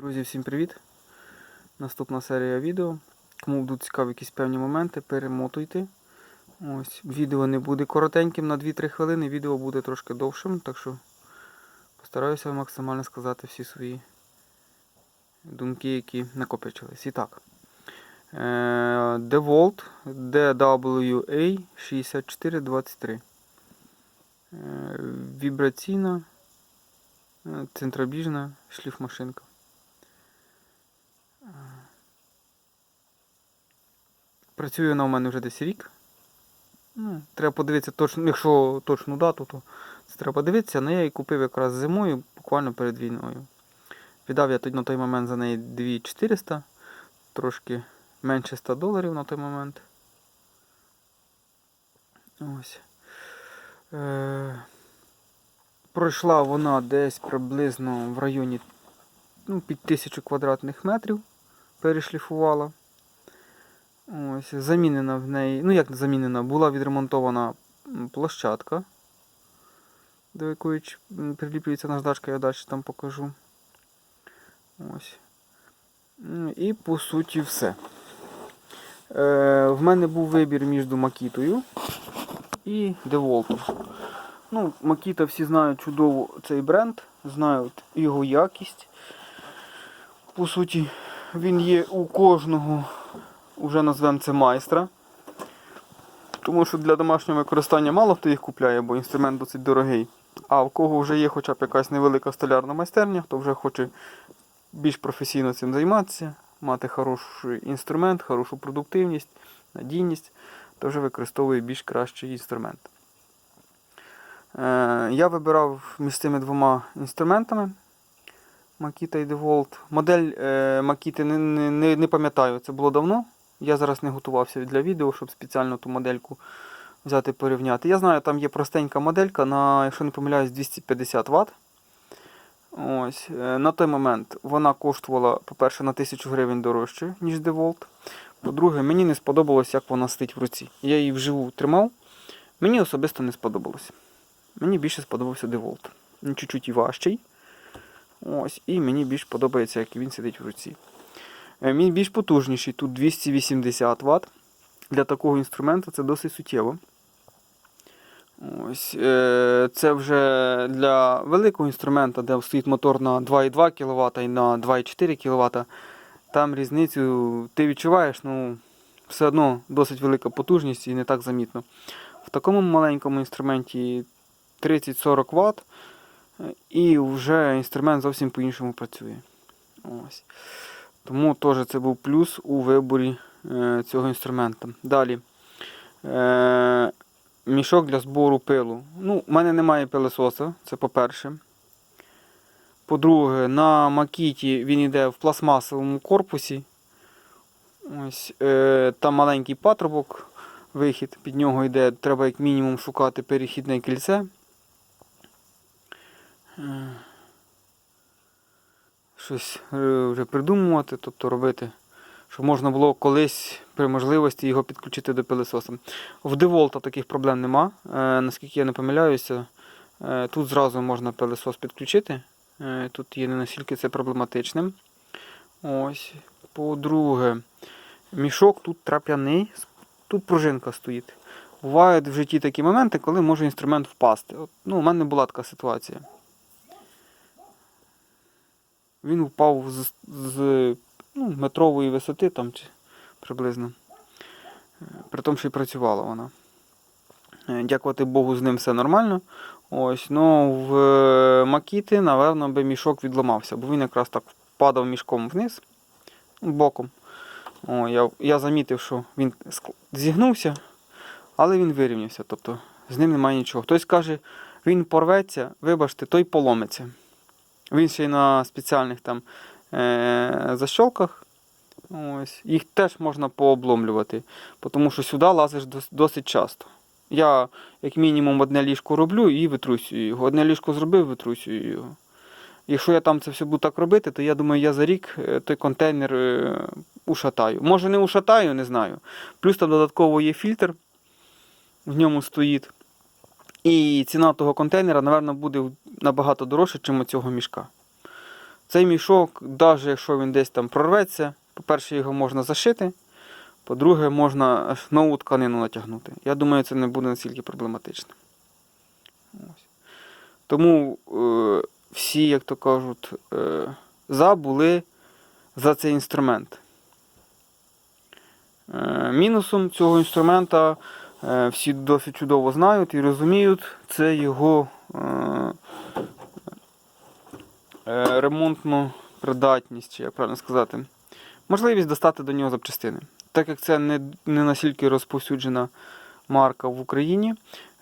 Друзі, всім привіт! Наступна серія відео. Кому будуть цікаві якісь певні моменти, перемотуйте. Ось, Відео не буде коротеньким на 2-3 хвилини, відео буде трошки довшим, так що постараюся максимально сказати всі свої думки, які накопичились. І так. е, DeWalt DWA 6423. Е, Вібраційна е, центробіжна шліфмашинка. Працює вона у мене вже десь рік. Ну, треба подивитися точно, якщо точну дату, то це треба подивитися. Але я її купив якраз зимою, буквально перед війною. Віддав я тоді на той момент за неї 2400, трошки менше 100 доларів на той момент. Ось. Е, пройшла вона десь приблизно в районі ну, під 1000 квадратних метрів. Перешліфувала. Ось, замінена в неї, ну як замінена, була відремонтована площадка, до якої приліплюється наждачка, я далі там покажу. Ось. І по суті все. Е, в мене був вибір між Макітою і Деволтом. Ну, Макіта всі знають чудово цей бренд, знають його якість. По суті, він є у кожного вже назвемо це майстра. Тому що для домашнього використання мало хто їх купляє, бо інструмент досить дорогий. А в кого вже є хоча б якась невелика столярна майстерня, хто вже хоче більш професійно цим займатися, мати хороший інструмент, хорошу продуктивність, надійність, то вже використовує більш кращий інструмент. Е, я вибирав між цими двома інструментами. Makita і DeWalt. Модель е, Makita не, не, не, не пам'ятаю, це було давно. Я зараз не готувався для відео, щоб спеціально ту модельку взяти порівняти. Я знаю, там є простенька моделька на, якщо не помиляюсь, 250 Вт. Ось, е, на той момент вона коштувала, по-перше, на 1000 гривень дорожче, ніж DeWalt. По-друге, мені не сподобалось, як вона стоїть в руці. Я її вживу тримав. Мені особисто не сподобалось. Мені більше сподобався DeWalt. Він чуть-чуть і важчий. Ось, і мені більш подобається, як він сидить в руці. Е, Він більш потужніший, тут 280 Вт. Для такого інструменту це досить суттєво. Ось, е, Це вже для великого інструмента, де стоїть мотор на 2,2 кВт і на 2,4 кВт. Там різницю ти відчуваєш, ну, все одно досить велика потужність і не так замітно. В такому маленькому інструменті 30-40 Вт. І вже інструмент зовсім по-іншому працює. Ось. Тому теж це був плюс у виборі е, цього інструмента. Далі. Е, мішок для збору пилу. Ну, У мене немає пилососа, це по-перше. По-друге, на макіті він йде в пластмасовому корпусі. Ось, е, Там маленький патрубок, вихід, під нього йде, треба як мінімум шукати перехідне кільце. Е, щось е, вже придумувати, тобто робити, щоб можна було колись при можливості його підключити до пилососа. В DeWalt таких проблем нема. Е, Наскільки я не помиляюся, е, тут зразу можна пилосос підключити. Тут є не настільки це проблематичним. Ось. По-друге, мішок тут трап'яний, тут пружинка стоїть. Бувають в житті такі моменти, коли може інструмент впасти. От, ну, У мене була така ситуація. Він впав з, з ну, метрової висоти там чи, приблизно. Е, При тому, що і працювала вона. Е, Дякувати Богу, з ним все нормально. Ось, ну в е, Макіти, напевно, би мішок відламався, бо він якраз так падав мішком вниз, боком. О, я, я замітив, що він зігнувся, але він вирівнявся. Тобто з ним немає нічого. Хтось каже, він порветься, вибачте, той поломиться. Він ще й на спеціальних там е- защолках. Ось. Їх теж можна пообломлювати, тому що сюди лазиш досить часто. Я, як мінімум, одне ліжко роблю і витрусюю його. Одне ліжко зробив, витрусюю його. Якщо я там це все буду так робити, то я думаю, я за рік е, той контейнер е, ушатаю. Може не ушатаю, не знаю. Плюс там додатково є фільтр, в ньому стоїть. І ціна того контейнера, напевно, буде набагато дорожча, ніж цього мішка. Цей мішок, навіть якщо він десь там прорветься, по-перше, його можна зашити, по-друге, можна нову тканину натягнути. Я думаю, це не буде настільки проблематично. Ось. Тому е, всі, як то кажуть, е, за були за цей інструмент. Е, мінусом цього інструмента всі досить чудово знають і розуміють, це його е, е, ремонтну придатність, чи як правильно сказати, можливість достати до нього запчастини. Так як це не, не настільки розповсюджена марка в Україні,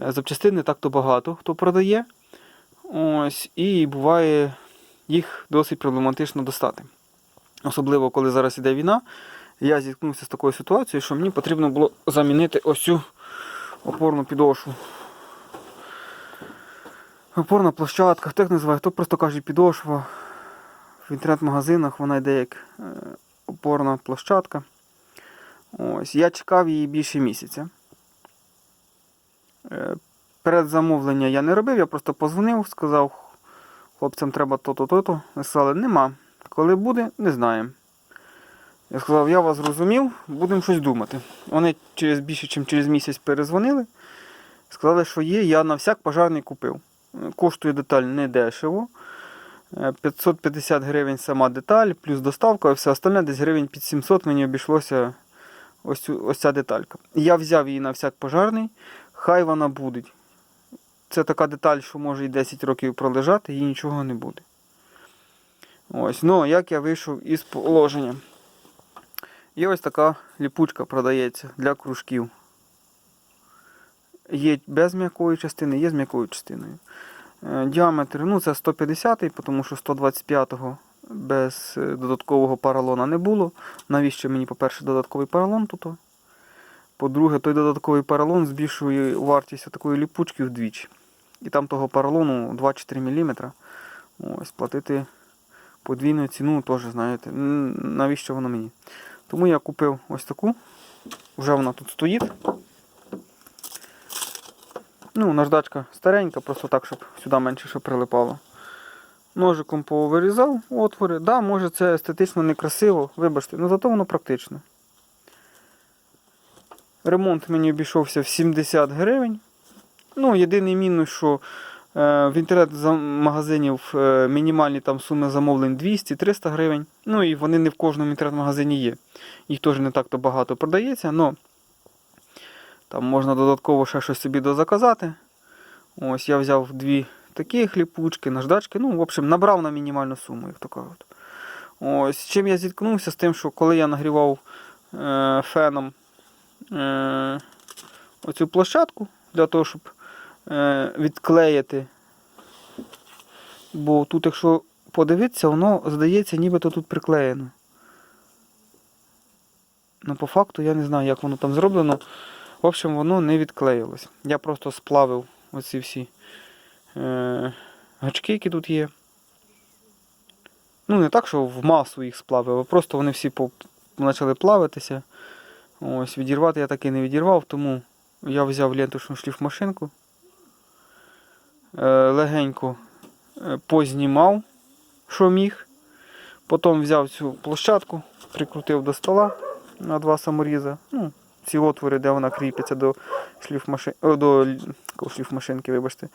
е, запчастин не так-то багато хто продає. Ось, і буває їх досить проблематично достати. Особливо, коли зараз іде війна, я зіткнувся з такою ситуацією, що мені потрібно було замінити ось цю опорну підошву. Опорна площадка, хто як називає, хто просто каже підошва. В інтернет-магазинах вона йде як е, опорна площадка. Ось, я чекав її більше місяця. Е, Передзамовлення я не робив, я просто позвонив, сказав, хлопцям треба то-то, то-то. Сказали, нема. Коли буде, не знаємо. Я сказав, я вас зрозумів, будемо щось думати. Вони через більше, ніж через місяць перезвонили. Сказали, що є, я на всяк пожарний купив. Е, Коштує деталь не дешево. Е, 550 гривень сама деталь, плюс доставка, і все остальне десь гривень під 700 мені обійшлося ось, цю, ось ця деталька. Я взяв її на всяк пожарний, хай вона буде. Це така деталь, що може і 10 років пролежати, їй нічого не буде. Ось, ну, як я вийшов із положення. І ось така ліпучка продається для кружків. Є без м'якої частини, є з м'якою частиною. Е, Діаметр, ну це 150-й, тому що 125-го без е, додаткового паралона не було. Навіщо мені, по-перше, додатковий паралон тут? По-друге, той додатковий паралон збільшує вартість такої ліпучки вдвічі. І там того паралону 2-4 мм. Ось, платити подвійну ціну теж, знаєте, навіщо воно мені? Тому я купив ось таку. Вже вона тут стоїть. Ну, наждачка старенька, просто так, щоб сюди менше ще прилипало. Ножиком повирізав отвори. Да, може це естетично некрасиво, вибачте, але зато воно практично. Ремонт мені обійшовся в 70 гривень. Ну, єдиний мінус, що в інтернет-магазинів е, мінімальні там суми замовлень 200-300 гривень. Ну і вони не в кожному інтернет-магазині є. Їх теж не так-то багато продається, але там можна додатково ще щось собі дозаказати. Ось я взяв дві такі хліпучки, наждачки. Ну, в общем, набрав на мінімальну суму, як то кажуть. Ось, чим я зіткнувся з тим, що коли я нагрівав е, феном е, оцю площадку для того, щоб е, відклеїти. Бо тут, якщо подивитися, воно здається, нібито тут приклеєно. Ну, по факту я не знаю, як воно там зроблено. В общем, воно не відклеїлось. Я просто сплавив оці всі е, гачки, які тут є. Ну, не так, що в масу їх сплавив, а просто вони всі почали плавитися. Ось, відірвати я таки не відірвав, тому я взяв ленточну шліфмашинку. Е, легенько е, познімав, що міг. Потім взяв цю площадку, прикрутив до стола на два саморіза. Ну, ці отвори, де вона кріпиться до шліфмашин... До шліфмашинки, вибачте,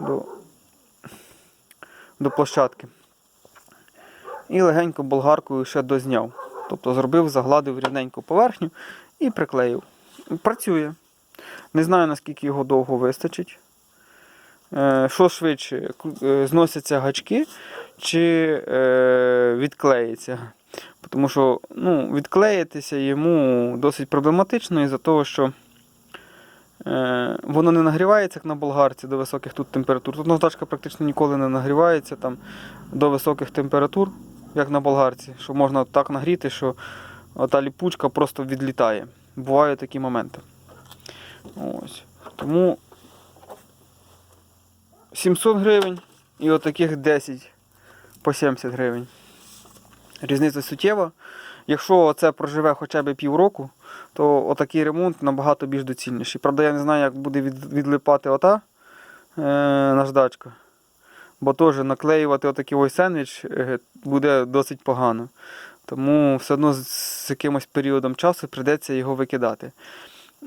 до, до площадки. І легенько болгаркою ще дозняв. Тобто зробив, загладив рівненьку поверхню і приклеїв. Працює. Не знаю, наскільки його довго вистачить. Е, Що швидше, е, зносяться гачки чи е, відклеїться. Тому що ну, відклеїтися йому досить проблематично із-за того, що воно не нагрівається, як на болгарці до високих тут температур. Тут наждачка практично ніколи не нагрівається там, до високих температур, як на болгарці, що можна так нагріти, що та ліпучка просто відлітає. Бувають такі моменти. Ось. Тому 700 гривень і отаких 10 по 70 гривень. Різниця суттєва. Якщо це проживе хоча б півроку, то отакий ремонт набагато більш доцільніший. Правда, я не знаю, як буде відлипати ота е, наждачка. бо теж наклеювати отакий ось сендвіч е, буде досить погано. Тому все одно з, якимось періодом часу прийдеться його викидати.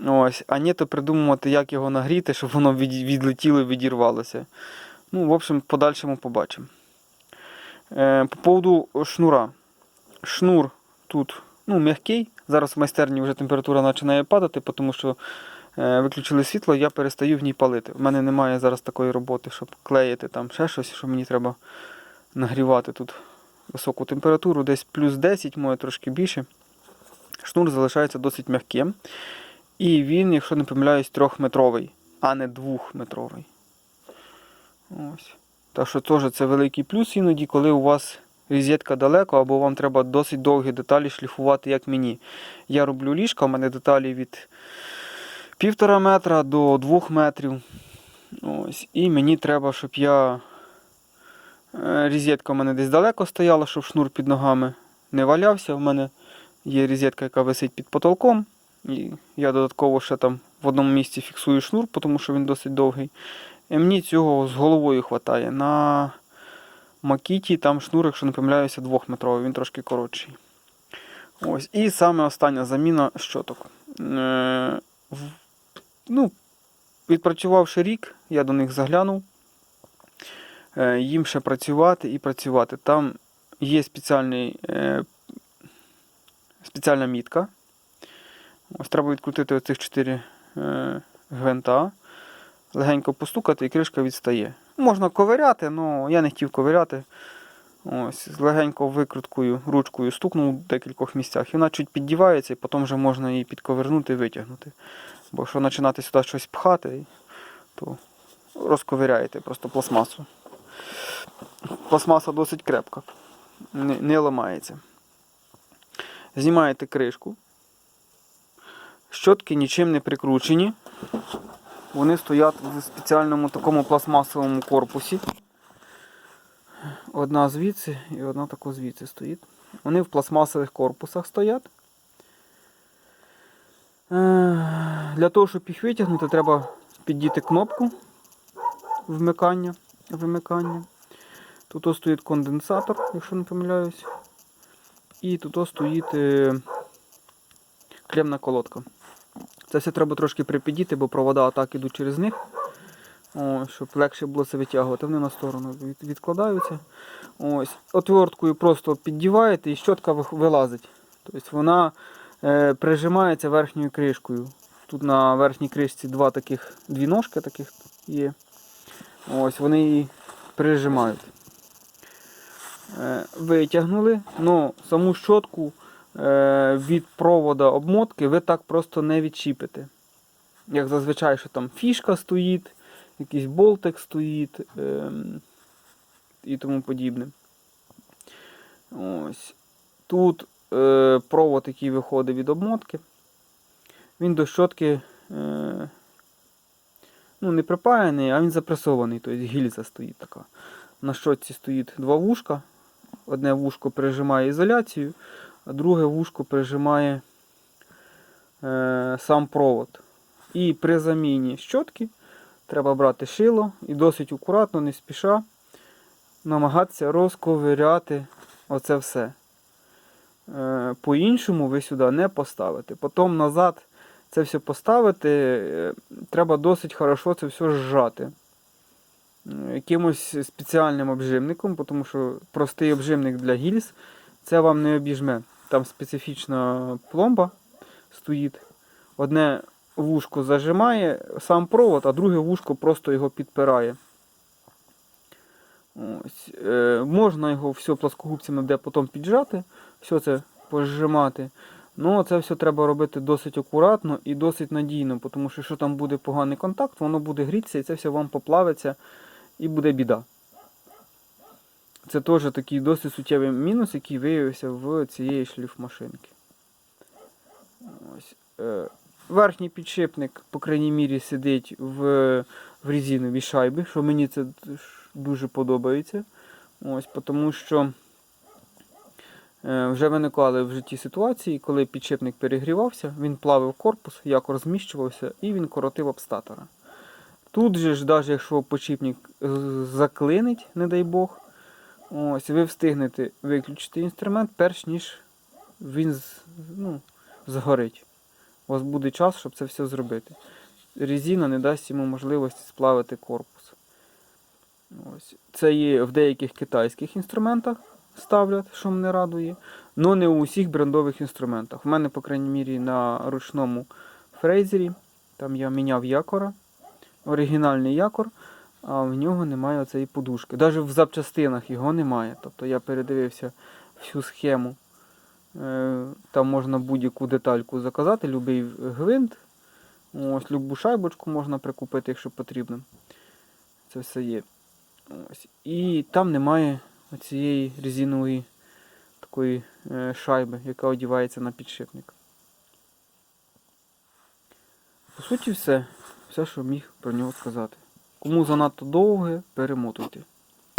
Ось, а ні, то придумувати, як його нагріти, щоб воно від, відлетіло і відірвалося. Ну, в общем, в подальшому побачимо. Е, по поводу шнура. Шнур тут ну, м'який. Зараз в майстерні вже температура починає падати, тому що е, виключили світло, я перестаю в ній палити. У мене немає зараз такої роботи, щоб клеїти там ще щось, що мені треба нагрівати тут високу температуру, десь плюс 10, може трошки більше. Шнур залишається досить м'яким. І він, якщо не помиляюсь, трьохметровий, а не двохметровий. Ось. Так що теж це великий плюс іноді, коли у вас розетка далеко, або вам треба досить довгі деталі шліфувати, як мені. Я роблю ліжка, у мене деталі від півтора метра до двох метрів. Ось. І мені треба, щоб я. е, Розетка у мене десь далеко стояла, щоб шнур під ногами не валявся. У мене є розетка, яка висить під потолком. І я додатково ще там в одному місці фіксую шнур, тому що він досить довгий. І мені цього з головою вистачає. На Макіті там шнур, якщо не помиляюся, двохметровий, він трошки коротший. Ось. І саме остання заміна щоток. Е, ну, відпрацювавши рік, я до них заглянув. Е, їм ще працювати і працювати. Там є спеціальний, е, спеціальна мітка. Ось треба відкрутити оцих 4 е, гвинта, легенько постукати і кришка відстає. Можна ковиряти, але я не хотів ковиряти. Ось, легенько викруткою, ручкою стукнув в декількох місцях. І вона чуть піддівається, і потім вже можна її підковернути і витягнути. Бо якщо починати сюди щось пхати, то розковиряєте просто пластмасу. Пластмаса досить крепка, не, не ламається. Знімаєте кришку. Щотки нічим не прикручені. Вони стоять в спеціальному такому пластмасовому корпусі. Одна звідси і одна тако звідси стоїть. Вони в пластмасових корпусах стоять. Е, Для того, щоб їх витягнути, треба піддіти кнопку вмикання. вимикання. Тут стоїть конденсатор, якщо не помиляюсь. І тут стоїть е, клемна колодка. Це все треба трошки припідіти, бо провода так ідуть через них. О, щоб легше було це витягувати. Вони на сторону від- відкладаються. Ось. Отверткою просто піддіваєте і щотка вилазить. Тобто вона е, прижимається верхньою кришкою. Тут на верхній кришці два таких, дві ножки таких є. Ось вони її прижимають. Е, витягнули, але саму щотку від провода обмотки ви так просто не відчіпите. Як зазвичай, що там фішка стоїть, якийсь болтик стоїть ем, і тому подібне. Ось. Тут е, провод, який виходить від обмотки, він до щотки е, ну, не припаяний, а він запресований, тобто гільза стоїть така. На щотці стоїть два вушка. Одне вушко прижимає ізоляцію, а друге вушко прижимає е, сам провод. І при заміні щотки треба брати шило і досить акуратно, не спіша, намагатися розковиряти оце все. Е, По-іншому ви сюди не поставите. Потім назад це все поставити, е, треба досить хорошо це все зжати. Якимось спеціальним обжимником, тому що простий обжимник для гільз це вам не обіжме. Там специфічна пломба стоїть. Одне вушко зажимає сам провод, а друге вушко просто його підпирає. Ось. Е, можна його все плоскогубцями де потім піджати, все це пожимати. Ну, це все треба робити досить акуратно і досить надійно, тому що якщо там буде поганий контакт, воно буде грітися і це все вам поплавиться і буде біда. Це теж такий досить суттєвий мінус, який виявився в цієї шліфмашинки. Ось. Е, верхній підшипник, по крайній мірі, сидить в, в резиновій шайбі, що мені це дуже подобається. Ось, тому що е, вже виникали в житті ситуації, коли підшипник перегрівався, він плавив корпус, як розміщувався, і він коротив об статора. Тут же ж, навіть якщо е, заклинить, не дай Бог, ось, ви встигнете виключити інструмент, перш ніж він ну, згорить. У вас буде час, щоб це все зробити. Резина не дасть йому можливості сплавити корпус. Ось. Це є в деяких китайських інструментах ставлять, що мене радує, але не у усіх брендових інструментах. У мене, по крайній мірі, на ручному фрейзері, там я міняв якора, оригінальний якор, а в нього немає цієї подушки. Навіть в запчастинах його немає. Тобто я передивився всю схему. Е, Там можна будь-яку детальку заказати, будь-який гвинт. Ось любу шайбочку можна прикупити, якщо потрібно. Це все є. Ось. І там немає цієї резинової такої е, шайби, яка одівається на підшипник. По суті, все. Все, що міг про нього сказати. Кому занадто довге, перемотуйте.